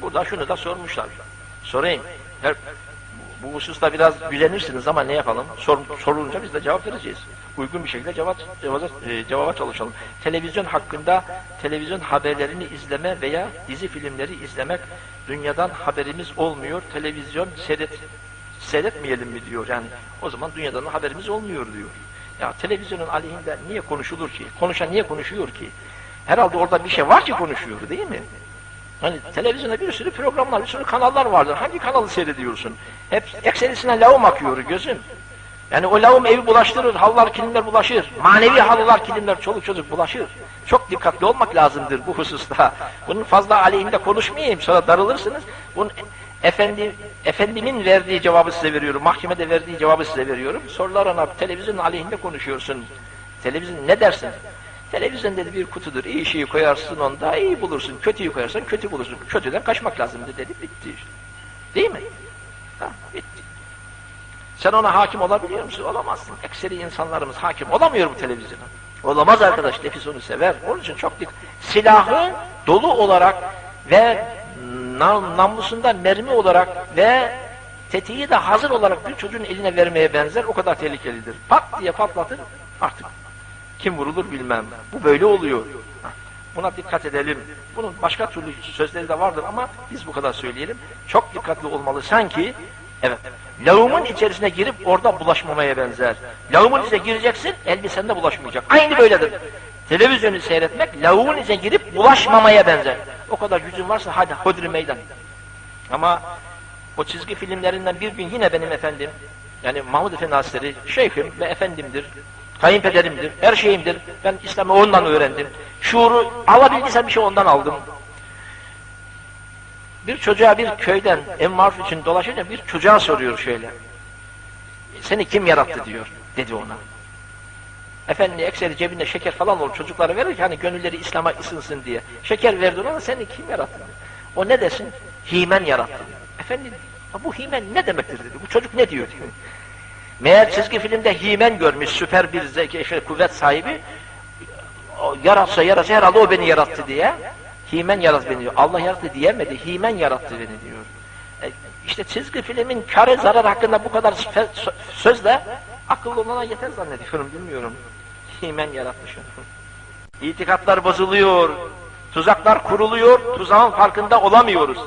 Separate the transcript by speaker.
Speaker 1: Burada şunu da sormuşlar. Sorayım. Her, bu hususta biraz gücenirsiniz ama ne yapalım? Sor, sorulunca biz de cevap vereceğiz. Uygun bir şekilde cevap, cevaba, e, cevaba çalışalım. Televizyon hakkında televizyon haberlerini izleme veya dizi filmleri izlemek dünyadan haberimiz olmuyor. Televizyon seyret, seyretmeyelim mi diyor. Yani o zaman dünyadan haberimiz olmuyor diyor. Ya televizyonun aleyhinde niye konuşulur ki? Konuşan niye konuşuyor ki? Herhalde orada bir şey var ki konuşuyor değil mi? Hani televizyonda bir sürü programlar, bir sürü kanallar vardır. Hangi kanalı seyrediyorsun? Hep ekserisine lavum akıyor gözüm. Yani o lavum evi bulaştırır, halılar, kilimler bulaşır. Manevi halılar, kilimler, çoluk çocuk bulaşır. Çok dikkatli olmak lazımdır bu hususta. Bunun fazla aleyhinde konuşmayayım, sonra darılırsınız. Bunun efendi, efendimin verdiği cevabı size veriyorum. Mahkemede verdiği cevabı size veriyorum. Sorular televizyonun aleyhinde konuşuyorsun. Televizyon ne dersin? Televizyon dedi bir kutudur. İyi şeyi koyarsın onda iyi bulursun. Kötüyü koyarsan kötü bulursun. Kötüden kaçmak lazımdı dedi. Bitti işte. Değil mi? Ha, bitti. Sen ona hakim olabiliyor musun? Olamazsın. Ekseri insanlarımız hakim olamıyor bu televizyona. Olamaz arkadaş. Nefis onu sever. Onun için çok dik. Silahı dolu olarak ve nam namlusunda mermi olarak ve tetiği de hazır olarak bir çocuğun eline vermeye benzer. O kadar tehlikelidir. Pat diye patlatır. Artık kim vurulur bilmem. Bu böyle oluyor. Buna dikkat edelim. Bunun başka türlü sözleri de vardır ama biz bu kadar söyleyelim. Çok dikkatli olmalı. Sanki evet lağımın içerisine girip orada bulaşmamaya benzer. Lağımın içine gireceksin, elbisende bulaşmayacak. Aynı böyledir. Televizyonu seyretmek lağımın içine girip bulaşmamaya benzer. O kadar gücün varsa hadi hodri meydan. Ama o çizgi filmlerinden bir gün yine benim efendim yani Mahmud Efendi Hazretleri şeyhim ve efendimdir. Kayınpederimdir, her şeyimdir. Ben İslam'ı ondan öğrendim. Şuuru alabildiysem bir şey ondan aldım. Bir çocuğa bir köyden emmaruf için dolaşınca bir çocuğa soruyor şöyle. Seni kim yarattı diyor, dedi ona. Efendi ekseri cebinde şeker falan olur çocuklara verir ki hani gönülleri İslam'a ısınsın diye. Şeker verdi ona seni kim yarattı? O ne desin? Himen yarattı. Efendi bu himen ne demektir dedi. Bu çocuk ne diyor diyor. Meğer çizgi filmde himen görmüş süper bir zeki, şey, kuvvet sahibi o, yaratsa yaratsa herhalde o beni yarattı diye himen yarattı beni diyor. Allah yarattı diyemedi. Himen yarattı beni diyor. E, işte çizgi filmin kare zarar hakkında bu kadar sözle akıllı olana yeter zannediyorum bilmiyorum. Himen yaratmış. İtikatlar bozuluyor. Tuzaklar kuruluyor. Tuzağın farkında olamıyoruz.